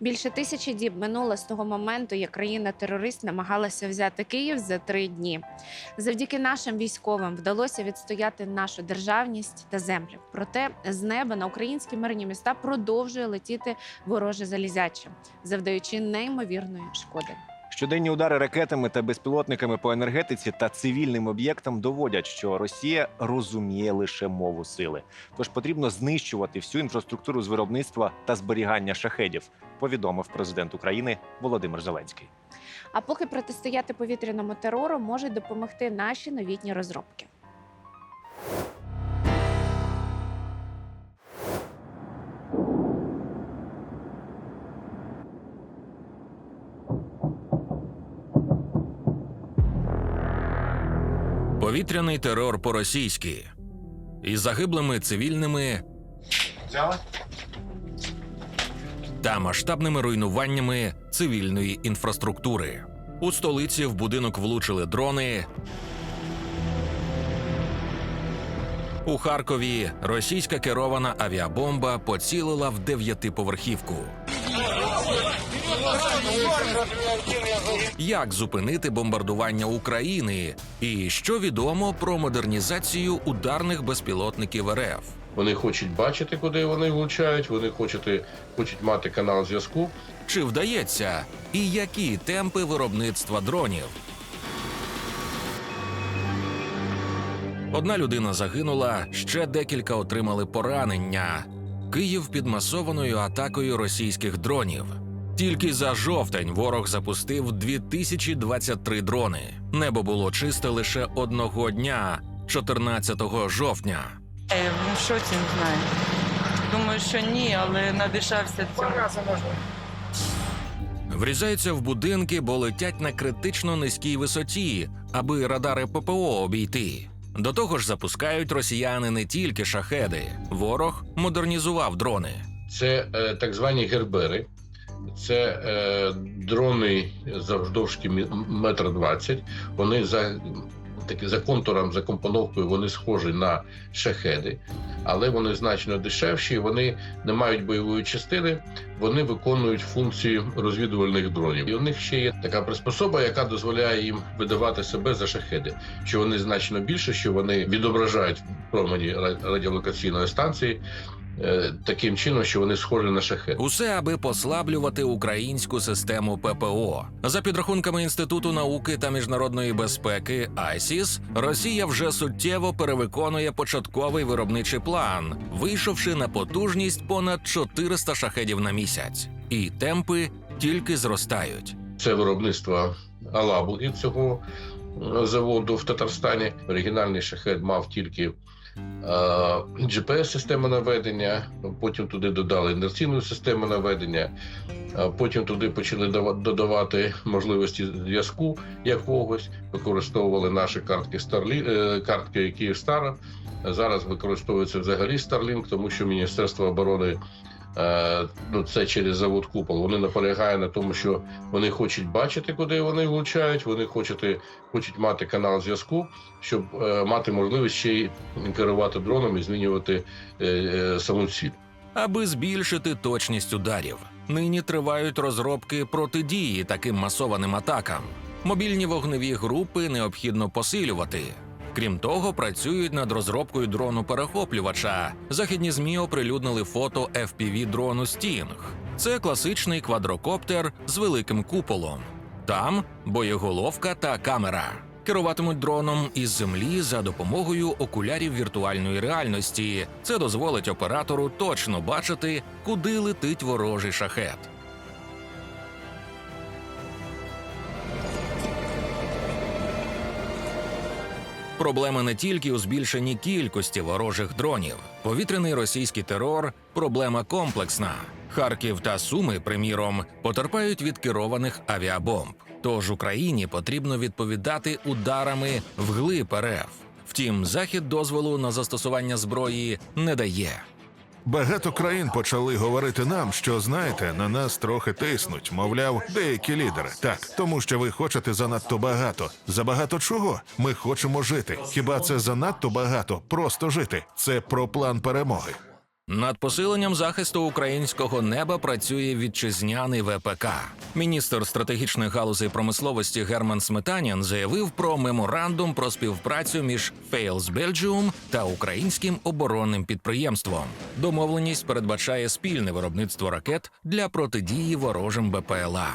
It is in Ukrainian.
Більше тисячі діб минуло з того моменту, як країна-терорист намагалася взяти Київ за три дні. Завдяки нашим військовим вдалося відстояти нашу державність та землю. Проте з неба на українські мирні міста продовжує летіти вороже залізяче, завдаючи неймовірної шкоди. Щоденні удари ракетами та безпілотниками по енергетиці та цивільним об'єктам доводять, що Росія розуміє лише мову сили. Тож потрібно знищувати всю інфраструктуру з виробництва та зберігання шахедів, повідомив президент України Володимир Зеленський. А поки протистояти повітряному терору можуть допомогти наші новітні розробки. Повітряний терор по-російськи із загиблими цивільними та масштабними руйнуваннями цивільної інфраструктури. У столиці в будинок влучили дрони. У Харкові російська керована авіабомба поцілила в дев'ятиповерхівку. Як зупинити бомбардування України? І що відомо про модернізацію ударних безпілотників РФ? Вони хочуть бачити, куди вони влучають. Вони хочуть, хочуть мати канал зв'язку. Чи вдається? І які темпи виробництва дронів? Одна людина загинула, ще декілька отримали поранення. Київ під масованою атакою російських дронів. Тільки за жовтень ворог запустив 2023 дрони. Небо було чисте лише одного дня, 14 жовтня. Е, Ну, в шоці не знаю. Думаю, що ні, але надишався цьому. Врізаються в будинки, бо летять на критично низькій висоті, аби радари ППО обійти. До того ж, запускають росіяни не тільки шахеди. Ворог модернізував дрони. Це е, так звані гербери. Це е, дрони мі- метр двадцять. Вони за таки за контуром, за компоновкою, вони схожі на шахеди, але вони значно дешевші. Вони не мають бойової частини. Вони виконують функцію розвідувальних дронів. І у них ще є така приспособа, яка дозволяє їм видавати себе за шахеди. Що вони значно більше, що вони відображають промені радіолокаційної станції. Е, Таким чином, що вони схожі на шахеди. Усе аби послаблювати українську систему ППО. За підрахунками Інституту науки та міжнародної безпеки ISIS, Росія вже суттєво перевиконує початковий виробничий план, вийшовши на потужність понад 400 шахедів на місяць. І темпи тільки зростають. Це виробництво Алабуги цього заводу в Татарстані. Оригінальний шахет мав тільки GPS-систему наведення, потім туди додали інерційну систему наведення, потім туди почали додавати можливості зв'язку якогось, використовували наші картки Starlink, е, картки Київстара. Зараз використовується взагалі Starlink, тому що Міністерство оборони ну, це через завод Купол. Вони наполягають на тому, що вони хочуть бачити, куди вони влучають. Вони хочуть, хочуть мати канал зв'язку, щоб е, мати можливість ще й керувати дроном і змінювати е, е, саму ціль. Аби збільшити точність ударів, нині тривають розробки протидії таким масованим атакам. Мобільні вогневі групи необхідно посилювати. Крім того, працюють над розробкою дрону перехоплювача. Західні змі оприлюднили фото fpv дрону Стінг. Це класичний квадрокоптер з великим куполом. Там боєголовка та камера. Керуватимуть дроном із землі за допомогою окулярів віртуальної реальності. Це дозволить оператору точно бачити, куди летить ворожий шахет. Проблема не тільки у збільшенні кількості ворожих дронів. Повітряний російський терор проблема комплексна. Харків та Суми, приміром, потерпають від керованих авіабомб. Тож Україні потрібно відповідати ударами вглиб РФ. Втім, захід дозволу на застосування зброї не дає. Багато країн почали говорити нам, що знаєте, на нас трохи тиснуть, мовляв, деякі лідери. Так, тому що ви хочете занадто багато. Забагато чого? Ми хочемо жити. Хіба це занадто багато? Просто жити. Це про план перемоги. Над посиленням захисту українського неба працює вітчизняний ВПК. Міністр стратегічних галузей промисловості Герман Сметанін заявив про меморандум про співпрацю між Fails Belgium та українським оборонним підприємством. Домовленість передбачає спільне виробництво ракет для протидії ворожим БПЛА.